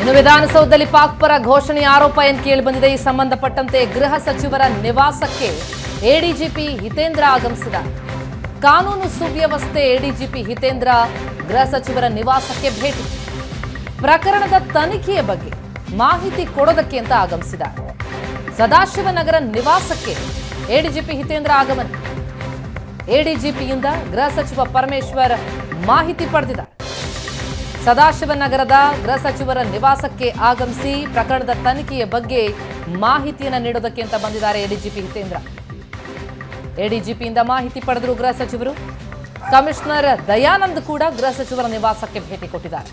ಇನ್ನು ವಿಧಾನಸೌಧದಲ್ಲಿ ಪಾಕ್ ಪರ ಘೋಷಣೆ ಆರೋಪ ಏನು ಕೇಳಿಬಂದಿದೆ ಈ ಸಂಬಂಧಪಟ್ಟಂತೆ ಗೃಹ ಸಚಿವರ ನಿವಾಸಕ್ಕೆ ಎಡಿಜಿಪಿ ಹಿತೇಂದ್ರ ಆಗಮಿಸಿದ ಕಾನೂನು ಸುವ್ಯವಸ್ಥೆ ಎಡಿಜಿಪಿ ಹಿತೇಂದ್ರ ಗೃಹ ಸಚಿವರ ನಿವಾಸಕ್ಕೆ ಭೇಟಿ. ಪ್ರಕರಣದ ತನಿಖೆಯ ಬಗ್ಗೆ ಮಾಹಿತಿ ಕೊಡೋದಕ್ಕೆ ಅಂತ ಆಗಮಿಸಿದ ಸದಾಶಿವನಗರ ನಿವಾಸಕ್ಕೆ ಎಡಿಜಿಪಿ ಹಿತೇಂದ್ರ ಆಗಮನ. ಎಡಿಜಿಪಿಯಿಂದ ಗೃಹ ಸಚಿವ ಪರಮೇಶ್ವರ್ ಮಾಹಿತಿ ಪಡೆದಿದ್ದಾರೆ. ಸದಾಶಿವನಗರದ ಗೃಹ ಸಚಿವರ ನಿವಾಸಕ್ಕೆ ಆಗಮಿಸಿ ಪ್ರಕರಣದ ತನಿಖೆಯ ಬಗ್ಗೆ ಮಾಹಿತಿಯನ್ನು ನೀಡೋದಕ್ಕೆ ಅಂತ ಬಂದಿದ್ದಾರೆ ಎಡಿಜಿಪಿ ಹಿತೇಂದ್ರ. ಎಡಿಜಿಪಿಯಿಂದ ಮಾಹಿತಿ ಪಡೆದರು ಗೃಹ ಸಚಿವರು. ಕಮಿಷನರ್ ದಯಾನಂದ್ ಕೂಡ ಗೃಹ ಸಚಿವರ ನಿವಾಸಕ್ಕೆ ಭೇಟಿ ಕೊಟ್ಟಿದ್ದಾರೆ.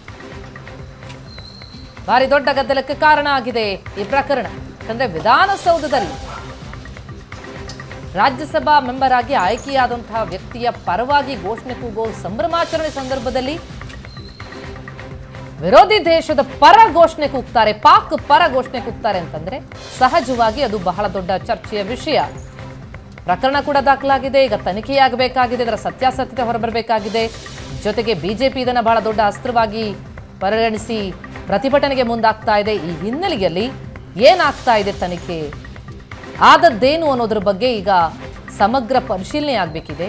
ಭಾರಿ ದೊಡ್ಡ ಗದ್ದಲಕ್ಕೆ ಕಾರಣ ಆಗಿದೆ ಈ ಪ್ರಕರಣ. ಯಾಕಂದ್ರೆ ವಿಧಾನಸೌಧದಲ್ಲಿ ರಾಜ್ಯಸಭಾ ಮೆಂಬರ್ ಆಗಿ ಆಯ್ಕೆಯಾದಂತಹ ವ್ಯಕ್ತಿಯ ಪರವಾಗಿ ಘೋಷಣೆ ಕೂಗೋ ಸಂಭ್ರಮಾಚರಣೆ ಸಂದರ್ಭದಲ್ಲಿ ವಿರೋಧಿ ದೇಶದ ಪರ ಘೋಷಣೆ ಕೂಗ್ತಾರೆ, ಪಾಕ್ ಪರ ಘೋಷಣೆ ಕೂಗ್ತಾರೆ ಅಂತಂದ್ರೆ ಸಹಜವಾಗಿ ಅದು ಬಹಳ ದೊಡ್ಡ ಚರ್ಚೆಯ ವಿಷಯ. ಪ್ರಕರಣ ಕೂಡ ದಾಖಲಾಗಿದೆ, ಈಗ ತನಿಖೆಯಾಗಬೇಕಾಗಿದೆ, ಇದರ ಸತ್ಯಾಸತ್ಯತೆ ಹೊರಬರಬೇಕಾಗಿದೆ. ಜೊತೆಗೆ ಬಿಜೆಪಿ ಇದನ್ನು ಬಹಳ ದೊಡ್ಡ ಅಸ್ತ್ರವಾಗಿ ಪರಿಗಣಿಸಿ ಪ್ರತಿಭಟನೆಗೆ ಮುಂದಾಗ್ತಾ ಇದೆ. ಈ ಹಿನ್ನೆಲೆಯಲ್ಲಿ ಏನಾಗ್ತಾ ಇದೆ ತನಿಖೆ? ಆದದ್ದೇನು ಅನ್ನೋದ್ರ ಬಗ್ಗೆ ಈಗ ಸಮಗ್ರ ಪರಿಶೀಲನೆ ಆಗಬೇಕಿದೆ.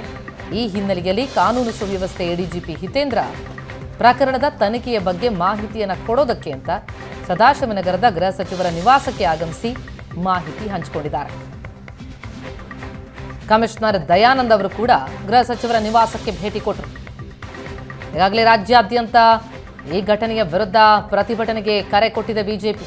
ಈ ಹಿನ್ನೆಲೆಯಲ್ಲಿ ಕಾನೂನು ಸುವ್ಯವಸ್ಥೆ ಎಡಿಜಿಪಿ ಹಿತೇಂದ್ರ ಪ್ರಕರಣದ ತನಿಖೆಯ ಬಗ್ಗೆ ಮಾಹಿತಿಯನ್ನು ಕೊಡೋದಕ್ಕೆ ಅಂತ ಸದಾಶಿವನಗರದ ಗೃಹ ಸಚಿವರ ನಿವಾಸಕ್ಕೆ ಆಗಮಿಸಿ ಮಾಹಿತಿ ಹಂಚಿಕೊಂಡಿದ್ದಾರೆ. ಕಮಿಷನರ್ ದಯಾನಂದ್ ಅವರು ಕೂಡ ಗೃಹ ಸಚಿವರ ನಿವಾಸಕ್ಕೆ ಭೇಟಿ ಕೊಟ್ಟರು. ಈಗಾಗಲೇ ರಾಜ್ಯಾದ್ಯಂತ ಈ ಘಟನೆಯ ವಿರುದ್ಧ ಪ್ರತಿಭಟನೆಗೆ ಕರೆ ಕೊಟ್ಟಿದೆ ಬಿಜೆಪಿ.